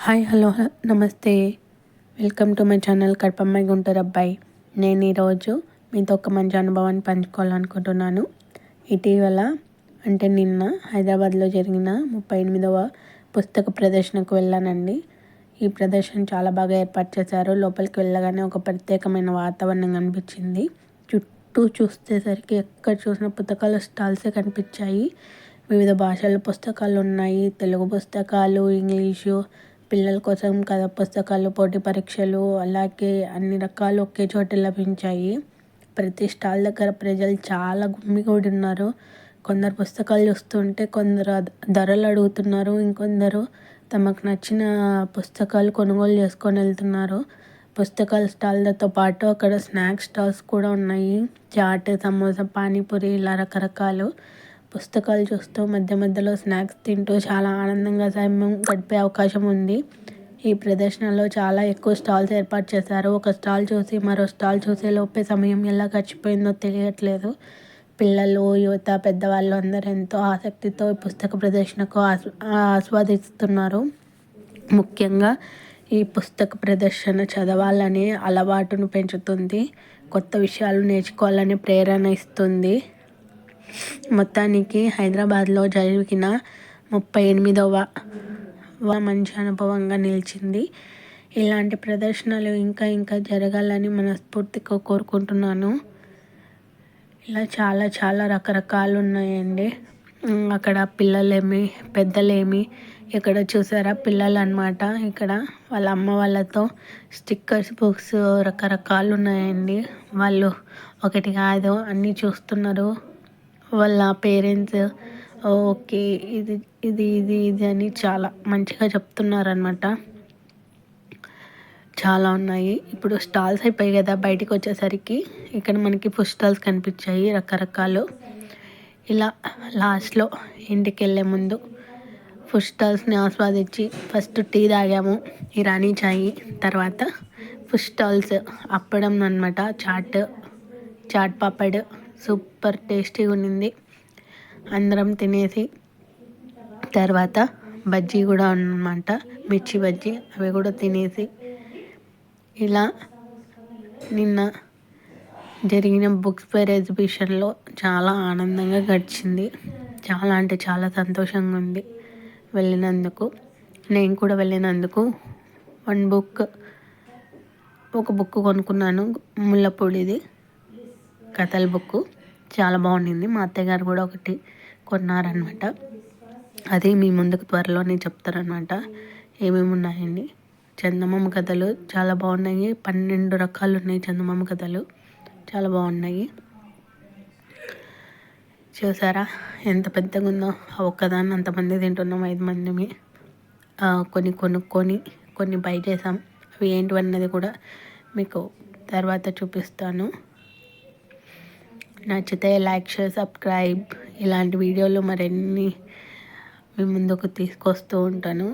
Hi hello నమస్తే. Welcome to my channel కడపమ్మాయి గుంటూరు అబ్బాయి. నేను ఈరోజు మీతో ఒక మంచి అనుభవాన్ని పంచుకోవాలనుకుంటున్నాను. ఇటీవల అంటే నిన్న హైదరాబాద్లో జరిగిన ముప్పై ఎనిమిదవ పుస్తక ప్రదర్శనకు వెళ్ళానండి. ఈ ప్రదర్శన చాలా బాగా ఏర్పాటు చేశారు. లోపలికి వెళ్ళగానే ఒక ప్రత్యేకమైన వాతావరణం కనిపించింది. చుట్టూ చూసేసరికి ఎక్కడ చూసిన పుస్తకాల స్టాల్సే కనిపించాయి. వివిధ భాషల పుస్తకాలు ఉన్నాయి. తెలుగు పుస్తకాలు ఇంగ్లీషు పిల్లల కోసం కథ పుస్తకాలు పోటీ పరీక్షలు అలాగే అన్ని రకాలు ఒకే చోట లభించాయి. ప్రతి స్టాల్ దగ్గర ప్రజలు చాలా గుమిగూడి ఉన్నారు కొందరు పుస్తకాలు చూస్తుంటే కొందరు ధరలు అడుగుతున్నారు. ఇంకొందరు తమకు నచ్చిన పుస్తకాలు కొనుగోలు చేసుకొని వెళ్తున్నారు. పుస్తకాల స్టాల్లతో పాటు అక్కడ స్నాక్స్ స్టాల్స్ కూడా ఉన్నాయి. చాట్ సమోసా పానీపూరి ఇలా రకరకాలు. పుస్తకాలు చూస్తూ మధ్య మధ్యలో స్నాక్స్ తింటూ చాలా ఆనందంగా సమయం గడిపే అవకాశం ఉంది. ఈ ప్రదర్శనలో చాలా ఎక్కువ స్టాల్స్ ఏర్పాటు చేశారు. ఒక స్టాల్ చూసి మరో స్టాల్ చూసే లోపే సమయం ఎలా గడిచిపోయిందో తెలియట్లేదు. పిల్లలు యువత పెద్దవాళ్ళు అందరూ ఎంతో ఆసక్తితో పుస్తక ప్రదర్శనకు ఆస్వాదిస్తున్నారు. ముఖ్యంగా ఈ పుస్తక ప్రదర్శన చదవాలనే అలవాటును పెంచుతుంది. కొత్త విషయాలు నేర్చుకోవాలని ప్రేరణ ఇస్తుంది. మొత్తానికి హైదరాబాద్లో జరిగిన ముప్పై ఎనిమిదవ మంచి అనుభవంగా నిలిచింది. ఇలాంటి ప్రదర్శనలు ఇంకా ఇంకా జరగాలని మనస్ఫూర్తిగా కోరుకుంటున్నాను. ఇలా చాలా చాలా రకరకాలు ఉన్నాయండి అక్కడ పిల్లలేమి పెద్దలేమి ఇక్కడ చూసారా పిల్లలు అనమాట ఇక్కడ వాళ్ళ అమ్మ వాళ్ళతో స్టిక్కర్స్ బుక్స్ రకరకాలు ఉన్నాయండి వాళ్ళు ఒకటి కాదు అన్నీ చూస్తున్నారు. వాళ్ళ పేరెంట్స్ ఓకే ఇది ఇది ఇది ఇది అని చాలా మంచిగా చెప్తున్నారనమాట చాలా ఉన్నాయి. ఇప్పుడు స్టాల్స్ అయిపోయాయి కదా బయటికి వచ్చేసరికి. ఇక్కడ మనకి ఫుడ్ స్టాల్స్ కనిపించాయి రకరకాలు. ఇలా లాస్ట్లో ఇంటికి వెళ్ళే ముందు ఫుడ్ స్టాల్స్ని ఆస్వాదించి ఫస్ట్ టీ తాగాము ఇరానీ చాయ్ తర్వాత ఫుడ్ స్టాల్స్ అప్పడం అనమాట చాట్ చాట్ పాపడ్ సూపర్ టేస్టీగా ఉండింది అందరం తినేసి తర్వాత బజ్జీ కూడా ఉన్నమాట మిర్చి బజ్జీ అవి కూడా తినేసి ఇలా నిన్న జరిగిన బుక్స్ ఫేర్ ఎగ్జిబిషన్లో చాలా ఆనందంగా గడిచింది. చాలా అంటే చాలా సంతోషంగా ఉంది వెళ్ళినందుకు. నేను కూడా వెళ్ళినందుకు వన్ బుక్ ఒక బుక్ కొనుక్కున్నాను. ముళ్ళపొడిది. కథల బుక్ చాలా బాగుండింది. మా అత్తయ్యగారు కూడా ఒకటి కొన్నారనమాట అది మీ ముందుకు త్వరలోనే చెప్తారనమాట ఏమేమి ఉన్నాయండి? చందమామ కథలు చాలా బాగున్నాయి. పన్నెండు రకాలు ఉన్నాయి చందమామ కథలు. చాలా బాగున్నాయి. చూసారా? ఎంత పెద్దగా ఉందో. ఒక్కదాన్ని అంతమంది తింటున్నాం ఐదు మందిని కొన్ని కొనుక్కొని కొన్ని బై చేసాం. అవి ఏంటివన్నది కూడా మీకు తర్వాత చూపిస్తాను. నచ్చితే లైక్ షేర్ సబ్స్క్రైబ్. ఇలాంటి వీడియోలు మరిన్ని మీ ముందుకు తీసుకొస్తూ ఉంటాను.